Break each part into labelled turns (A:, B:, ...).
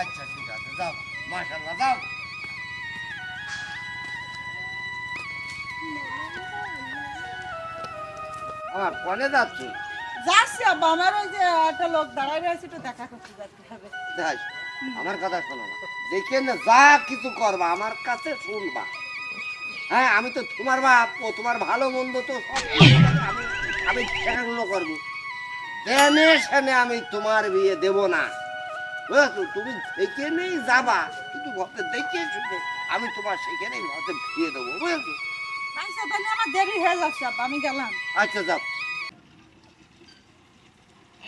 A: আচ্ছা ঠিক আছে যাও মাশাল্লাহ যাও। আমার কনে যাচ্ছি।
B: যাচ্ছি আব্বা আমার ওই যে একটা লোক দাঁড়ায় রয়েছে একটু দেখা করতে যেতে হবে।
A: দেখ আমার কথা শোনো না। দেখে না যা কিছু করবা আমার কাছে শুনবা। হ্যাঁ আমি তো তোমার বাপ ও তোমার ভালো মন্দ তো সব আমি আমি দেখাশুনো করব। দেনে সেনে আমি তোমার বিয়ে দেব না। তুমি দেখে নেই যাবা। কিন্তু ঘরে দেখে শুনে আমি তোমার সেখানেই ঘরে বিয়ে দেবো বুঝেছ?
B: আচ্ছা তাহলে আমার দেরি হয়ে যাচ্ছে আমি গেলাম।
A: আচ্ছা যাও।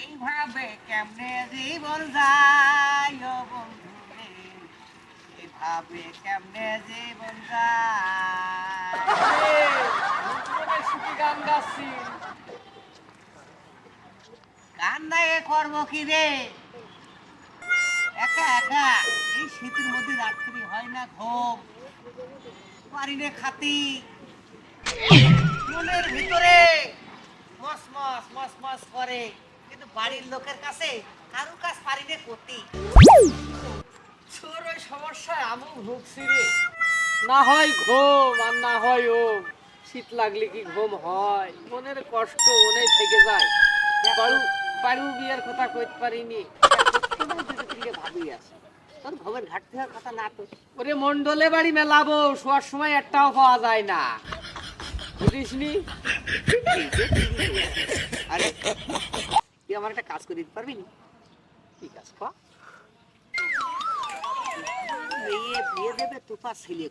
C: এইভাবে কেমনে জীবন যায় ও বন্ধু রে এইভাবে কেমনে জীবন যায়? গান করব কি রে? একা একা। এই শীতের মধ্যে রাত্রি হয় না ঘুম। পারি রে খাতি। ভিতরে মস মস মস মস করে। কিন্তু বাড়ির লোকের কাছে কাজ পারি রে করতে।
D: ওই সমস্যায় ভুগছি রে। না হয় ঘুম আর না হয় ও শীত লাগলে কি ঘুম হয়? মনের কষ্ট মনে থেকে যায়। বাড়ু বিয়ের কথা কইতে পারিনি।
C: ভাবি আছে। তোর ঘুমের ঘাটতি হওয়ার কথা না তো
D: ওরে মন্ডলে বাড়ি মেলাবো শোয়ার সময় একটাও পাওয়া যায় না।
C: আরে তুই আমার একটা কাজ করে দিতে পারবি না?
D: ঠিক আছে পা
C: মেয়ে বিয়ে দেবে তোপা ছেলে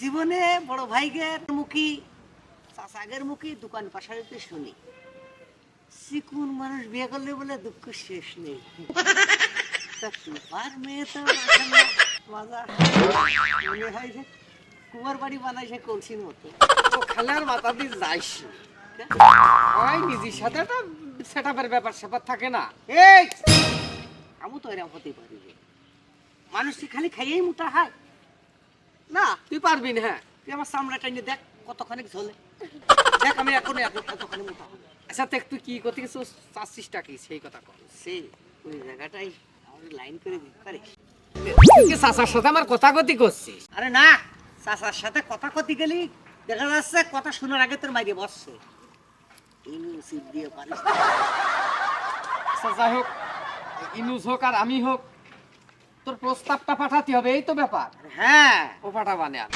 C: জীবনে বড় ভাইগের মুখী চাষাগের মুখী দোকান পাশারিতে শুনি। চিকুন মানুষ বিয়ে করলে বলে দুঃখ শেষ নেই। তোমার মেয়ে তো মনে হয় যে কুমার বাড়ি বানাইছে কলসির মতো।
D: ও খেলার মাথা দিয়ে যাইস। ওই নিজের সাথে তো সেট ব্যাপার স্যাপার থাকে না।
C: এই আমি তো এরকম হতে পারি মানুষ কি খালি খাইয়েই মোটা হয়?
D: না তুই পারবি না হ্যাঁ।
C: তুই আমার সামনে টাইনে দেখ কতখানি ঝোলে। দেখ আমি এখন এখন কতখানি মোটা হব।
D: আচ্ছা দেখ তুই কি করতে গেছিস চাচ্ছিসটা কি? সেই কথা কর
C: সে ওই জায়গাটাই আমার লাইন করে দিতে পারিস।
D: চাচার সাথে আমার কথা গতি করছিস?
C: আরে না চাচার সাথে কথা কতি গেলি দেখা যাচ্ছে কথা শোনার আগে তোর মাইরে বসছে। ইনু সিট দিয়ে পারিস।
D: আচ্ছা যাই হোক ইনুস হোক আর আমি হোক তোর প্রস্তাবটা পাঠাতে হবে এই তো ব্যাপার।
C: হ্যাঁ।
D: ও পাঠাবানে আর।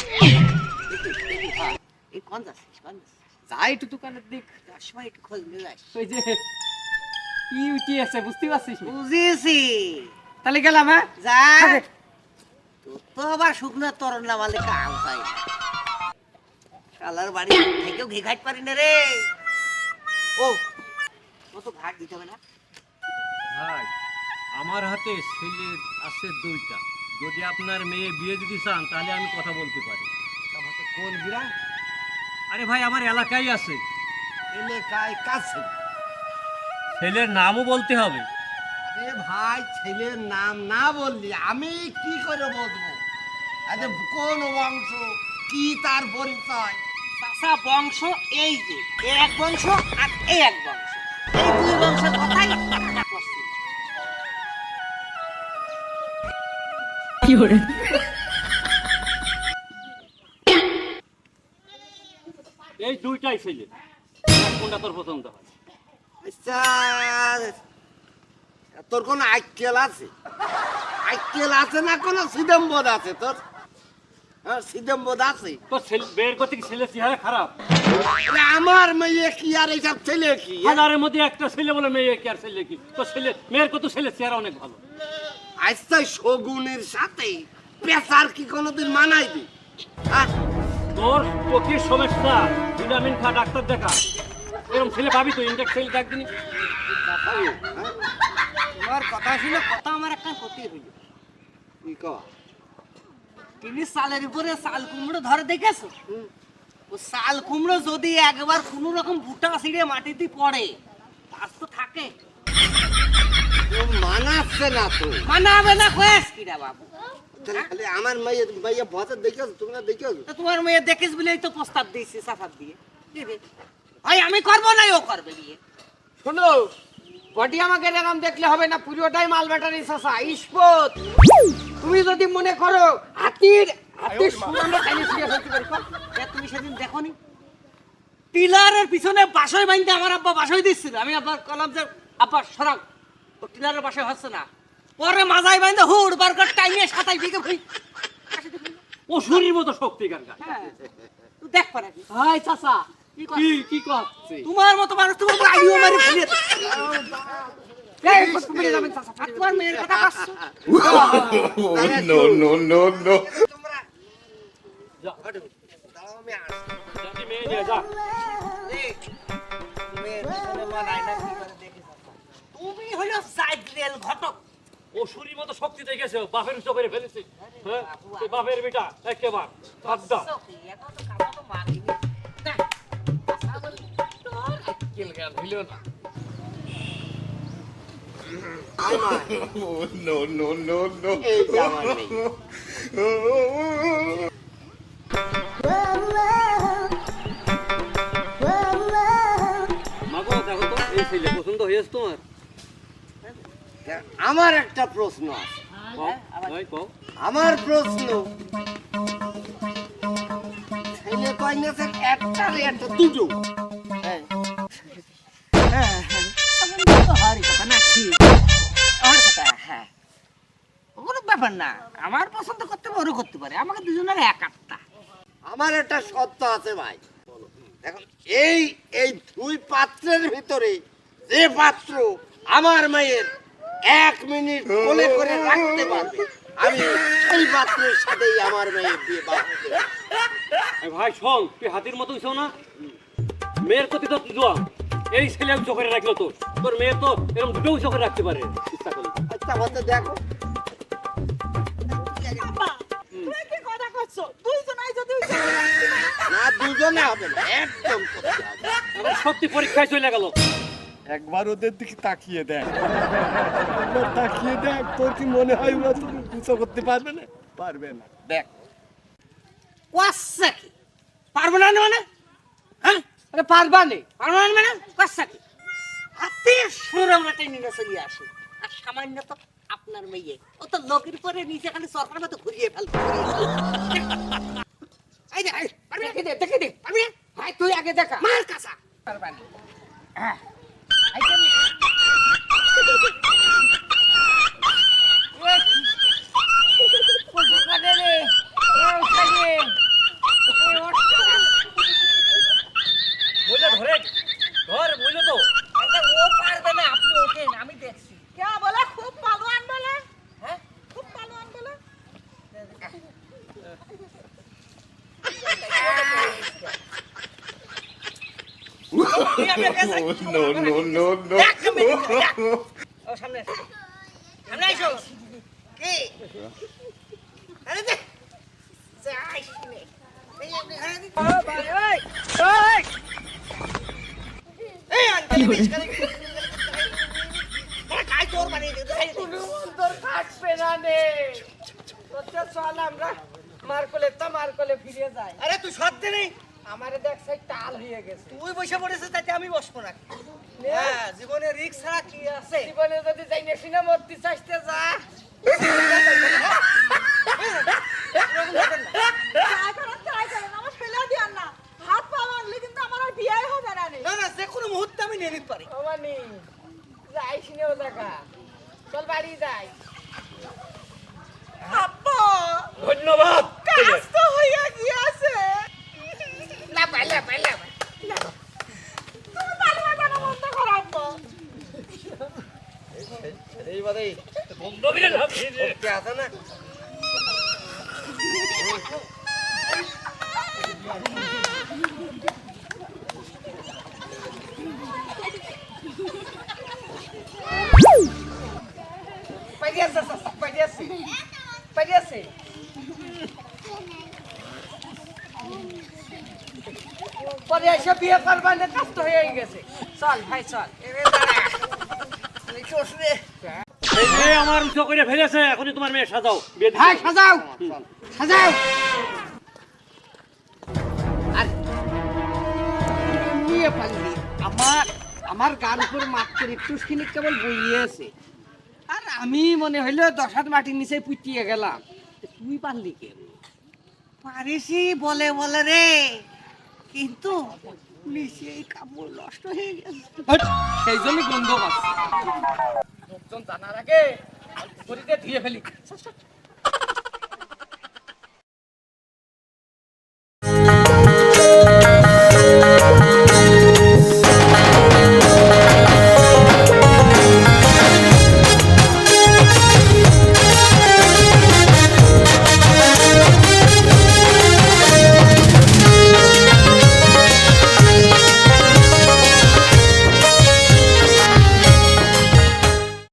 C: এই কোন যাচ্ছিস কোন যাচ্ছিস?
D: যাই একটু দোকানের দিক।
C: যার সময় একটু খোঁজ নিয়ে যাস
D: ওই যে ই উঠি আছে বুঝতে পারছিস?
C: বুঝেছি।
D: তাহলে গেলাম হ্যাঁ?
C: যা তোর তো আবার শুকনো তরণ কাম হয়। শালার বাড়ি থেকেও ঘি ঘাট পারি না রে। ও ও তো ঘাট দিতে হবে না।
E: ভাই আমার হাতে ছেলে আছে দুইটা। যদি আপনার মেয়ে বিয়ে দিতে চান তাহলে আমি কথা বলতে পারি।
A: কোন গ্রাম
E: আরে ভাই আমার এলাকায় আছে।
A: এলাকায় কাছে।
E: ছেলের নামও বলতে হবে।
A: আরে ভাই ছেলের নাম না বললি আমি কি করে বলব? আরে কোন বংশ? কি তার পরিচয়?
C: চাষা বংশ এই যে এক বংশ আর এই এক বংশ। এই দুই বংশের কথাই একটা
E: এই দুইটাই ছেলে। কোনটা তোর পছন্দ হয়?
A: আচ্ছা তোর কোন আইকেল আছে? আইকেল আছে না কোনো সিদম্বদ আছে তোর? হ্যাঁ সিদম্বদ আছে।
E: তো ছেলে বের করতে কি ছেলে চেহারা খারাপ?
A: আরে আমার মেয়ে কি আর এইসব ছেলে কি? হ্যাঁ?
E: হাজারের মধ্যে একটা ছেলে বলে মেয়ে কি আর ছেলে কি? তো ছেলে মেয়ের কত ছেলে চেহারা অনেক ভালো?
A: আচ্ছা শগুনের সাথে পেশার কি কোনোদিন মানাইবি? হ্যাঁ?
E: তোর চোখের সমস্যা। ভিটামিন খা ডাক্তার দেখা। এরকম ছেলে পাবি তো ইন্ডেক্স ছেলে একদিন
C: তোমার কথা শুনে কথা আমার একটা ক্ষতি হইল।
A: কি কও?
C: তিনি সালের উপরে সাল কুমড়ো ধরে দেখেছ? ও সাল কুমড়ো যদি একবার কোন রকম বুটা ছিঁড়ে মাটিতে পড়ে তার তো থাকে।
A: মানাচ্ছে না তো।
C: মানাবে না কয়েস কিরা বাবু?
A: খালি আমার ভতে দেখেছ তোমরা দেখেছ
C: তোমার মেয়ে দেখিস বলেই তো প্রস্তাব দিয়েছি সাফাত দিয়ে। ভাই আমি করব না ও করবে বিয়ে
D: শোনো বডি আমাকে এরকম দেখলে হবে না পুরোটাই মাল ব্যাটারি চাচা ইস্পত। তুমি যদি মনে করো হাতির হাতির সুনামে টাইনি ছিঁড়ে ফেলতে পারি। কর।
C: তুমি সেদিন দেখো নি টিলারের পিছনে বাসয় বাইন্দে আমার আব্বা বাসয় দিচ্ছিল। আমি আব্বা কলাম যে আব্বা সরাও। ও টিলারের বাসয় হচ্ছে না। পরে মাজায় বাইন্দে হুড় বার করে টাইমে সাতাই দিকে ভাই
E: ও শরীর মতো শক্তি কারকার
C: তুই দেখ পারে।
D: হাই চাচা
C: কি
E: কি কি করছে
C: তোমার মতো মানুষ তোমার উপর আইও মারি ফেলে
D: এই কষ্ট পেয়ে যাবেন চাচা
C: তোমার মেয়ের কথা মানায় না কি করে দেখে যাও। তুমি হলো সাইড রেল ঘটক।
E: ও শরীর মতো শক্তি দেখেছে বাপের উচ্চ করে ফেলেছে হ্যাঁ বাপের বেটা একেবার আড্ডা
A: no, no, no, no.
E: মাগো দেখো তো এই ছেলে পছন্দ হয়েছে তোমার
A: আমার একটা প্রশ্ন আছে।
E: কও।
A: আমার প্রশ্ন ছেলে কইনাছে একটা রে একটা দুটো। হ্যাঁ।
C: হ্যাঁ। ব্যাপার না আমার পছন্দ করতে পারে করতে পারে। আমাকে দুজনের এক আটটা।
A: আমার একটা সত্য আছে ভাই। এখন এই এই দুই পাত্রের ভিতরে যে পাত্র আমার মেয়ের এক মিনিট কোলে করে রাখতে পারবে। আমি সেই পাত্রের সাথেই আমার মেয়ের বিয়ে
E: ভাই শোন তুই হাতির মতো হইছো না? মেয়ের প্রতি তো দোয়া। এই ছেলে উচ্চ করে রাখল তোর। তোর মেয়ে তো এরকম দুটো উচ্চ করে রাখতে পারে। ইচ্ছা করলে
A: আচ্ছা হতে দেখো। না দুজনে হবে না একদম হবে।
E: এখন সত্যি পরীক্ষায় চলে গেল।
F: একবার ওদের দিকে তাকিয়ে দেখ। একবার তাকিয়ে দেখ তোর কি মনে হয় ওরা তুমি পুজো করতে পারবে না? পারবে না। দেখ।
C: কোয়াসা কি পারব না মানে? হ্যাঁ?
D: আরে পারবা নে।
C: পারব না মানে? কোয়াসা কি হাতের সুর আমরা টেনে নিয়ে চলে আসি। আর সামান্য তো আপনার মেয়ে। ও তো লোকের পরে নিচে খালি সরকার মতো ঘুরিয়ে এই যে এই,
D: দেখে দে দেখে দে।
C: পারবি না?
D: ভাই তুই আগে দেখা।
C: মার কাঁচা।
D: পারবা না।
E: বলে ধরে ধর বলল তো
C: আচ্ছা, ও পারবে না আপনি ওঠেন আমি দেখছি
B: কে বলে খুব পালোয়ান বলে হ্যাঁ খুব পালোয়ান বলে
A: no, no, no, no.
C: এক ও সামনে সামনে এসো। কি? আরে দে। যাই
D: না। নে মার তো মার ফিরে যাই।
C: আরে তুই দে নেই?
D: আমারে দেখ সেই টাল হয়ে গেছে।
C: তুই বসে পড়েছিস তাতে আমি বসবো না। হ্যাঁ জীবনে রিক্স ছাড়া কি আছে?
D: জীবনে যদি যাই না সিনেমা মরতে চাইতে যা।
B: ট্রাই করেন ট্রাই আমার ফেলে দিয়ান না। হাত পা মারলে কিন্তু আমার আর বিয়ে না রে।
C: না না যে মুহূর্তে আমি নিয়ে নিতে পারি।
D: যাই সিনেমা দেখা চল বাড়ি যাই
B: আব্বা
E: ধন্যবাদ
B: কাজ তো হইয়া গিয়াছে
C: না পাইলে পাইলে
B: তুমি পালবা কেন বন্ধ করো আব্বা
A: এইবারে
E: বন্ধ করে না ফিরে
A: কে আছে না
D: পাইয়াছে পাইয়াছে পাইয়াছে পরে এসে বিয়ে করবার না কাজ তো হয়ে গেছে। চল ভাই চল।
E: আমার উচ্চ করে ফেলেছে এখনই তোমার মেয়ে সাজাও। বিয়ে
D: ভাই
E: হবে।
D: সাজাও। সাজাও। আর। নিয়ে পারলি আমার আমার গান উপর কেবল বইয়ে আছে। আর আমি মনে হইল দশ হাত মাটির নিচে পুটিয়ে গেলাম। তুই পারলি কে
C: পারিসি বলে বলে রে। কিন্তু নিচে এই কাপড় নষ্ট হয়ে গেছে।
D: সেই জন্য গন্ধ পাচ্ছে। লোকজন জানার আগে ধুয়ে ফেলি।